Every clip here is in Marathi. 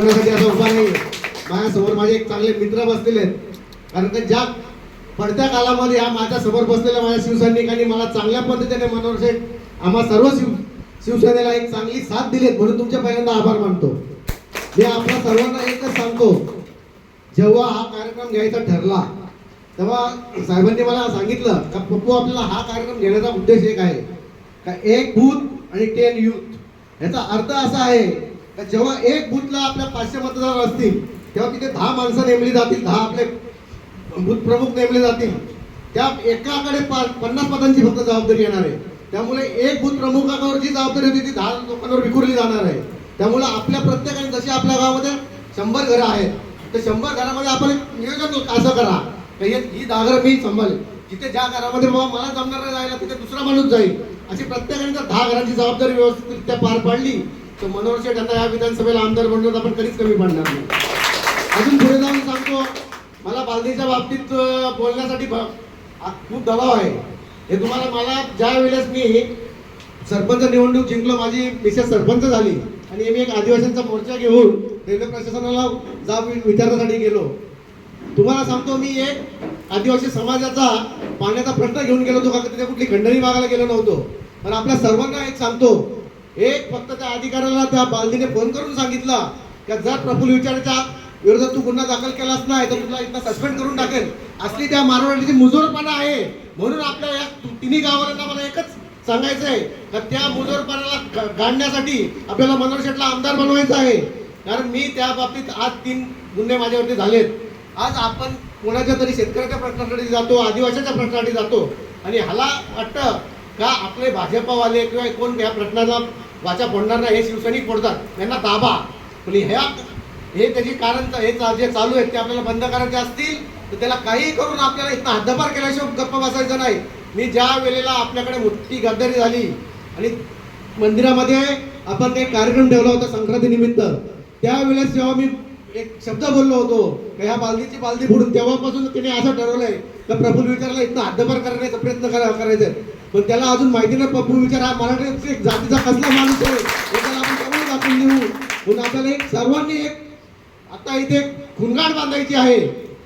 करण्यासाठी उभा नाही माझ्यासमोर माझे एक चांगले मित्र बसलेले आहेत. कारण का ज्या पडत्या कालामध्ये हा माझ्यासमोर बसलेल्या माझ्या शिवसैनिकांनी मला चांगल्या पद्धतीने मनोहर शेठ आम्हा सर्व शिव शिवसेनेला एक चांगली साथ दिली म्हणून तुमचे पहिल्यांदा आभार मानतो. मी आपल्या सर्वांना एकच सांगतो. जेव्हा हा कार्यक्रम घ्यायचा ठरला तेव्हा साहेबांनी मला सांगितलं का पप्पू आपल्याला हा कार्यक्रम घेण्याचा उद्देश एक आहे. का एक बूथ आणि टेन यूथ याचा अर्थ असा आहे जेव्हा एक बूथला आपल्या पाचशे मतदार असतील तेव्हा तिथे दहा माणसं नेमली जातील दहा आपले बूथ प्रमुख नेमले जातील. त्या एकाकडे पन्नास पदांची फक्त जबाबदारी येणार आहे. त्यामुळे एक बूथ प्रमुखावर जी जबाबदारी होती ती दहा लोकांवर विखुरली जाणार आहे. त्यामुळे आपल्या प्रत्येकाने जशी आपल्या गावामध्ये शंभर घरं आहेत तर शंभर घरामध्ये आपण एक नियोजन असं करा. हे- ही दहा घरं मी संभाल जिथे ज्या घरामध्ये बाबा मला जमणार जायला तिथे दुसरा माणूस जाईल. अशी प्रत्येकाने जर दहा घरांची जबाबदारी व्यवस्थितरित्या पार पाडली तर मनोहर शेठ आता या विधानसभेला आमदार बनवण्यात आपण कधीच कमी पडणार नाही. अजून पुढे जाऊन सांगतो मला बालदीच्या बाबतीत बोलण्यासाठी खूप दबाव आहे. हे तुम्हाला मला ज्या वेळेस मी सरपंच निवडणूक जिंकलो माझी मिसेस सरपंच झाली आणि मी एक आदिवासींचा मोर्चा घेऊन रेल्वे प्रशासनाला जाब विचारण्यासाठी गेलो. तुम्हाला सांगतो मी एक आदिवासी समाजाचा पाण्याचा प्रश्न घेऊन गेलो होतो का तिथे कुठली खंडणी मागायला गेलो नव्हतो. पण आपल्या सर्वांना एक सांगतो एक फक्त त्या अधिकाऱ्याला त्या बालदीने फोन करून सांगितला की जर प्रफुल्ल विचाराच्या विरोधात तू गुन्हा दाखल केलास नाही तर तुला इथं सस्पेंड करून टाकेल. असली त्या मारवाडीची मुजोरपणा आहे. म्हणून आपल्या या तिन्ही गावांना मला एकच सांगायचं आहे का त्या मुजोरपणाला गाडण्यासाठी आपल्याला मनोहर शेठला आमदार बनवायचं आहे. कारण मी त्या बाबतीत आज तीन गुन्हे माझ्यावरती झालेत. आज आपण कोणाच्या तरी शेतकऱ्याच्या प्रश्नासाठी जातो आदिवासीच्या प्रश्नासाठी जातो. आणि ह्याला वाटतं का आपले भाजपवाले किंवा कोण या प्रश्नाचा वाचा फोडणार नाही हे शिवसैनिक फोडतात. त्यांना ताबा. पण ह्या हे त्याची कारण हे जे चालू आहेत ते आपल्याला बंद करायचे असतील तर त्याला काही करून आपल्याला इथं हद्दपार केल्याशिवाय गप्प बसायचं नाही. मी ज्या वेळेला आपल्याकडे मोठी गद्दारी झाली आणि मंदिरामध्ये आपण एक कार्यक्रम ठेवला होता संक्रांती निमित्त त्यावेळेस जेव्हा मी एक शब्द बोललो होतो का ह्या बालदीची बालदी फोडून तेव्हापासून तिने असं ठरवलंय तर प्रफुल्ल विचारला इथं हद्दपार करण्याचा प्रयत्न करायचा पण त्याला अजून माहिती नाही पप्पू विचार हा मराठी एक जातीचा कसला माणूस आहे हे त्याला आपण समजून दाखवून देऊ. पण आपल्याला एक सर्वांनी एक आता इथे खुनगाड बांधायची आहे.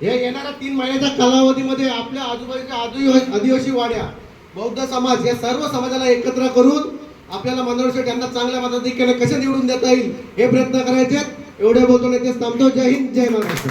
हे येणाऱ्या तीन महिन्याच्या कालावधीमध्ये आपल्या आजूबाजूच्या आदिवासी आदिवासी वाड्या बौद्ध समाज या सर्व समाजाला एकत्र करून आपल्याला मनोहर शेठ यांना चांगल्या पद्धतीने कसे निवडून देता येईल हे प्रयत्न करायचे एवढे बोलतो नाही ते थांबतो. जय हिंद जय महाराष्ट्र.